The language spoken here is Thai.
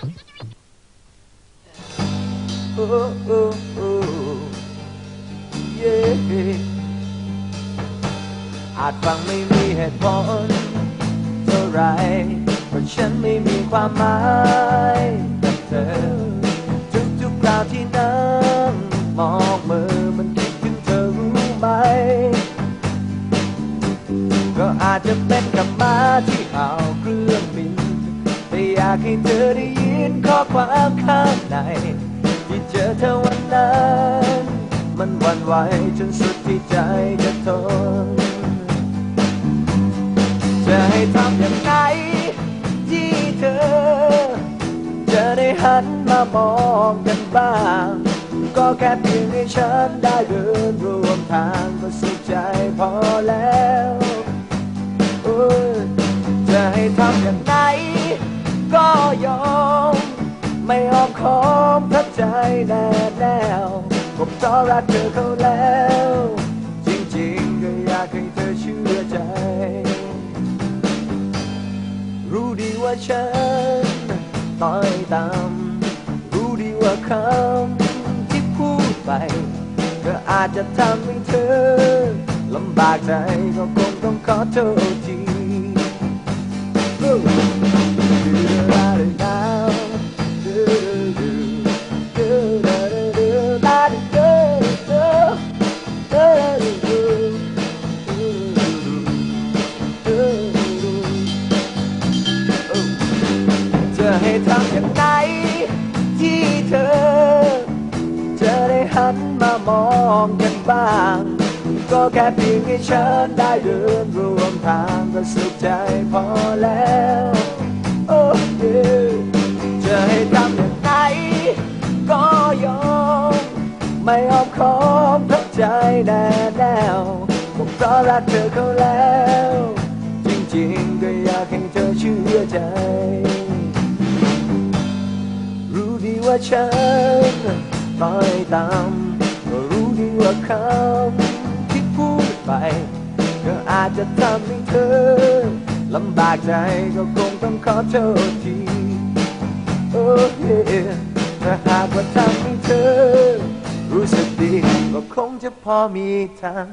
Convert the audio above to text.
โอ้โอ้โอ้เย่อาจฟังไม่มีเหตุผลเท่าไรเพราะฉันไม่มีความหมายกับเธอ ทุกๆคราวที่นั่งมองมือมันคิดถึงเธอรู้ไหม ก็อาจจะเป็นกับมาที่เอาเครื่องากให้เธอได้ยินข้อความข้างใน ที่เจอเธอวันนั้น มันวันไหวจนสุดที่ใจจะทนจะให้ทำอย่างไรที่เธอ จะได้หันมามองกันบ้าง ก็แค่เพียงให้ฉันได้เดิน ไม่อ้อมค้อมทับใจแน่แนวผมต้อรักเธอเขาแล้ว จริงๆก็อยากให้เธอเชื่อใจ รู้ดีว่าฉันต้อยต่ำรู้ดีว่าคำที่พูดไป ก็อาจจะทำให้เธอลำบากใจก็คงต้องขอโทษที ให้ทำอย่างไรที่เธอ จะได้หันมามองกันบ้าง ก็แค่เพียงให้ฉันได้เดินร่วมทางก็สุขใจพอแล้วโอ้เย่จะให้ทำอย่างไรก็ยอม ไม่ออมคอมทับใจแน่แนวผมเพราะรักเธอเขาแล้ว จริงๆก็อยากให้เธอเชื่อใจ ว่าฉันต้อยต่ำก็รู้ดีว่าคำที่พูดไป ก็อาจจะทำให้เธอลำบากใจก็คงต้องขอโทษทีโอ้เย่ถ้าหากว่าทำให้เธอ รู้สึกดีก็คงจะพอมีทาง